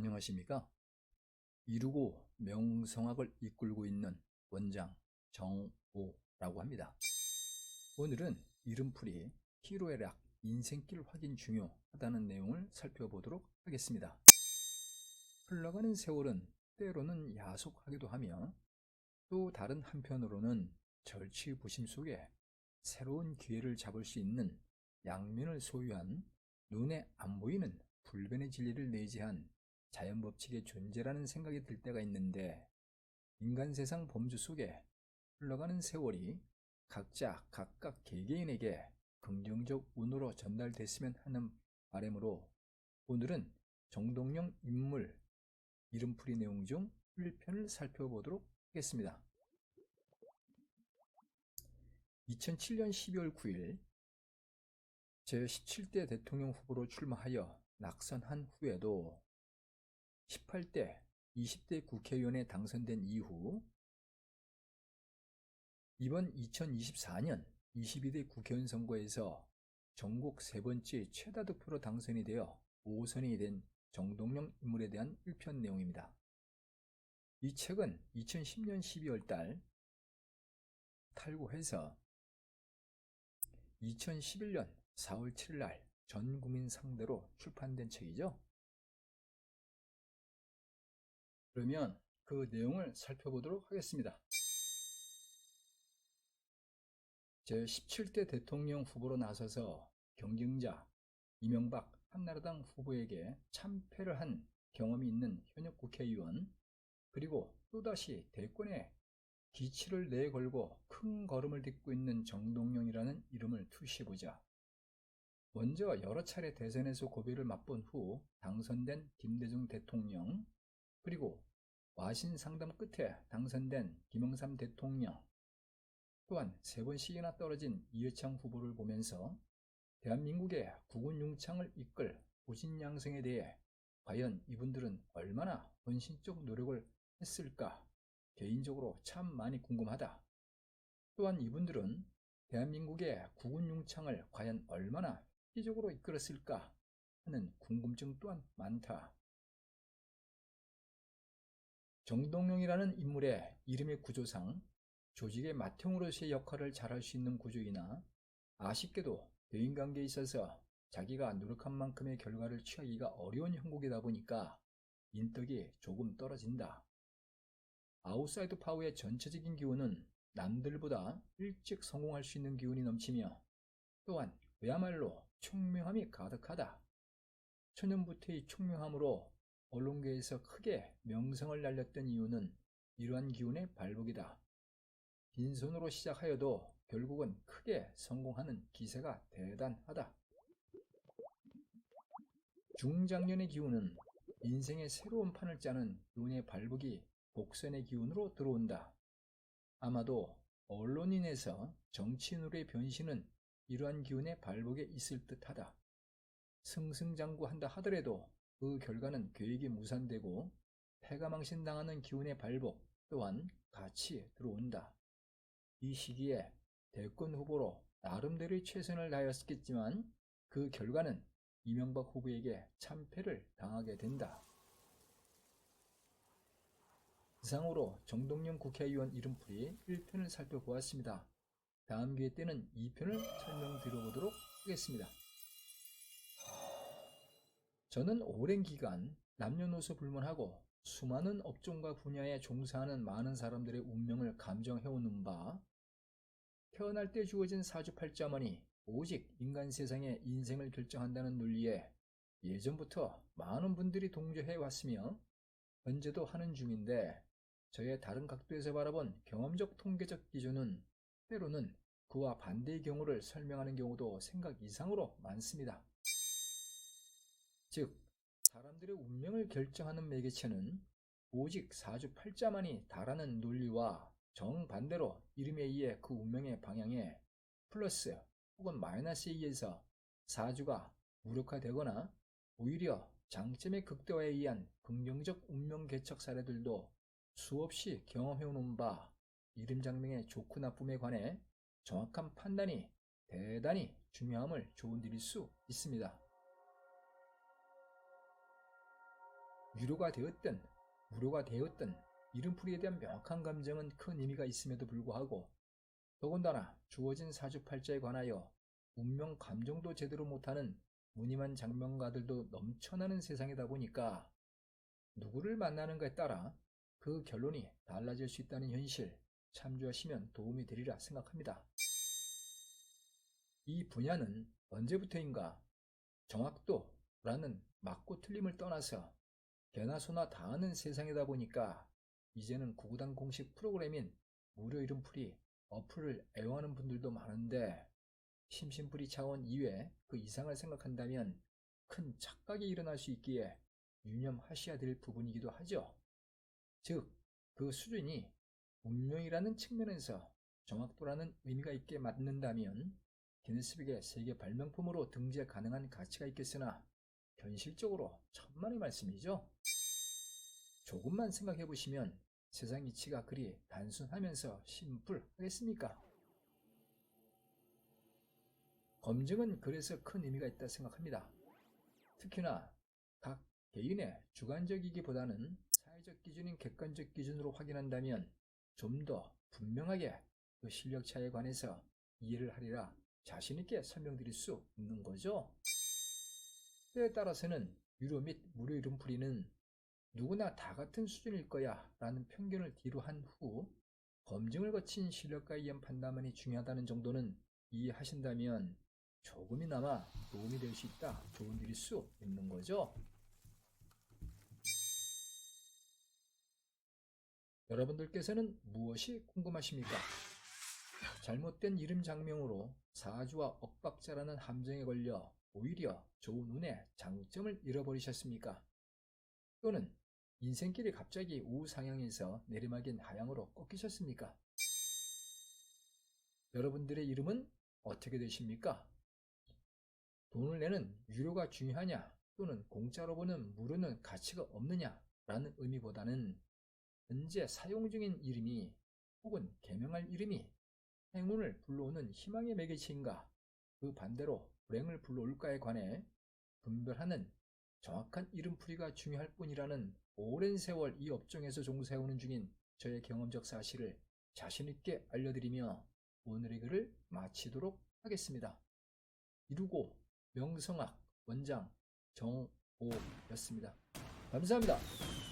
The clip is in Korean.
안녕하십니까? 이루고 명성학을 이끌고 있는 원장 정오라고 합니다. 오늘은 이름풀이 희로애락 인생길 확인 중요하다는 내용을 살펴보도록 하겠습니다. 흘러가는 세월은 때로는 야속하기도 하며 또 다른 한편으로는 절치부심 속에 새로운 기회를 잡을 수 있는 양면을 소유한 눈에 안 보이는 불변의 진리를 내재한 자연 법칙의 존재라는 생각이 들 때가 있는데 인간 세상 범주 속에 흘러가는 세월이 각자 각각 개개인에게 긍정적 운으로 전달됐으면 하는 바람으로 오늘은 정동영 인물 이름풀이 내용 중 1편을 살펴보도록 하겠습니다. 2007년 12월 9일 제17대 대통령 후보로 출마하여 낙선한 후에도 18대, 20대 국회의원에 당선된 이후 이번 2024년 22대 국회의원 선거에서 전국 세 번째 최다 득표로 당선이 되어 5선이 된 정동영 인물에 대한 1편 내용입니다. 이 책은 2010년 12월 달 탈구해서 2011년 4월 7일 날 전 국민 상대로 출판된 책이죠. 그러면 그 내용을 살펴보도록 하겠습니다. 제17대 대통령 후보로 나서서 경쟁자 이명박 한나라당 후보에게 참패를 한 경험이 있는 현역 국회의원 그리고 또다시 대권에 기치를 내걸고 큰 걸음을 딛고 있는 정동영이라는 이름을 투시해보자. 먼저 여러 차례 대선에서 고비를 맛본 후 당선된 김대중 대통령 그리고 와신 상담 끝에 당선된 김영삼 대통령 또한 세 번씩이나 떨어진 이회창 후보를 보면서 대한민국의 국군 융창을 이끌 보신 양성에 대해 과연 이분들은 얼마나 헌신적 노력을 했을까 개인적으로 참 많이 궁금하다. 또한 이분들은 대한민국의 국군 융창을 과연 얼마나 획기적으로 이끌었을까 하는 궁금증 또한 많다. 정동영이라는 인물의 이름의 구조상 조직의 맏형으로서의 역할을 잘할 수 있는 구조이나 아쉽게도 대인관계에 있어서 자기가 노력한 만큼의 결과를 취하기가 어려운 형국이다 보니까 인덕이 조금 떨어진다. 아웃사이드 파워의 전체적인 기운은 남들보다 일찍 성공할 수 있는 기운이 넘치며 또한 그야말로 총명함이 가득하다. 초년부터의 총명함으로 언론계에서 크게 명성을 날렸던 이유는 이러한 기운의 발복이다. 빈손으로 시작하여도 결국은 크게 성공하는 기세가 대단하다. 중장년의 기운은 인생의 새로운 판을 짜는 기운의 발복이 복선의 기운으로 들어온다. 아마도 언론인에서 정치인으로의 변신은 이러한 기운의 발복에 있을 듯하다. 승승장구한다 하더라도 그 결과는 계획이 무산되고 패가망신당하는 기운의 발복 또한 같이 들어온다. 이 시기에 대권 후보로 나름대로의 최선을 다하였겠지만 그 결과는 이명박 후보에게 참패를 당하게 된다. 이상으로 정동영 국회의원 이름풀이 1편을 살펴보았습니다. 다음 기회 때는 2편을 설명드려보도록 하겠습니다. 저는 오랜 기간 남녀노소 불문하고 수많은 업종과 분야에 종사하는 많은 사람들의 운명을 감정해오는 바 태어날 때 주어진 사주팔자만이 오직 인간 세상의 인생을 결정한다는 논리에 예전부터 많은 분들이 동조해 왔으며 현재도 하는 중인데 저의 다른 각도에서 바라본 경험적 통계적 기준은 때로는 그와 반대의 경우를 설명하는 경우도 생각 이상으로 많습니다. 즉, 사람들의 운명을 결정하는 매개체는 오직 사주팔자만이 다라는 논리와 정반대로 이름에 의해 그 운명의 방향에 플러스 혹은 마이너스에 의해서 사주가 무력화되거나 오히려 장점의 극대화에 의한 긍정적 운명 개척 사례들도 수없이 경험해오는 바 이름 장명의 좋고 나쁨에 관해 정확한 판단이 대단히 중요함을 조언드릴 수 있습니다. 유료가 되었든 무료가 되었든 이름풀이에 대한 명확한 감정은 큰 의미가 있음에도 불구하고 더군다나 주어진 사주팔자에 관하여 운명 감정도 제대로 못하는 무늬만 장명가들도 넘쳐나는 세상이다 보니까 누구를 만나는가에 따라 그 결론이 달라질 수 있다는 현실 참조하시면 도움이 되리라 생각합니다. 이 분야는 언제부터인가 정확도라는 맞고 틀림을 떠나서 개나 소나 다 아는 세상이다 보니까 이제는 구구단 공식 프로그램인 무료 이름풀이 어플을 애용하는 분들도 많은데 심심풀이 차원 이외 그 이상을 생각한다면 큰 착각이 일어날 수 있기에 유념하셔야 될 부분이기도 하죠. 즉, 그 수준이 운명이라는 측면에서 정확도라는 의미가 있게 맞는다면 기네스북의 세계 발명품으로 등재 가능한 가치가 있겠으나 현실적으로 천만의 말씀이죠. 조금만 생각해 보시면 세상 이치가 그리 단순하면서 심플하겠습니까? 검증은 그래서 큰 의미가 있다 생각합니다. 특히나 각 개인의 주관적이기보다는 사회적 기준인 객관적 기준으로 확인한다면 좀 더 분명하게 그 실력 차에 관해서 이해를 하리라 자신있게 설명드릴 수 있는 거죠. 때에 따라서는 유료 및 무료 이름풀이는 누구나 다 같은 수준일 거야 라는 편견을 뒤로 한 후 검증을 거친 실력과 의한 판단만이 중요하다는 정도는 이해하신다면 조금이나마 도움이 될 수 있다 조언 드릴 수 있는 거죠. 여러분들께서는 무엇이 궁금하십니까? 잘못된 이름 장명으로 사주와 엇박자라는 함정에 걸려 오히려 좋은 운의 장점을 잃어버리셨습니까? 또는 인생길이 갑자기 우상향에서 내리막인 하향으로 꺾이셨습니까? 여러분들의 이름은 어떻게 되십니까? 돈을 내는 유료가 중요하냐 또는 공짜로 보는 무료는 가치가 없느냐 라는 의미보다는 현재 사용 중인 이름이 혹은 개명할 이름이 행운을 불러오는 희망의 매개체인가 그 반대로 불행을 불러올까에 관해 분별하는 정확한 이름풀이가 중요할 뿐이라는 오랜 세월 이 업종에서 종사해오는 중인 저의 경험적 사실을 자신있게 알려드리며 오늘의 글을 마치도록 하겠습니다. 이루고 명성학 원장 정오였습니다. 감사합니다.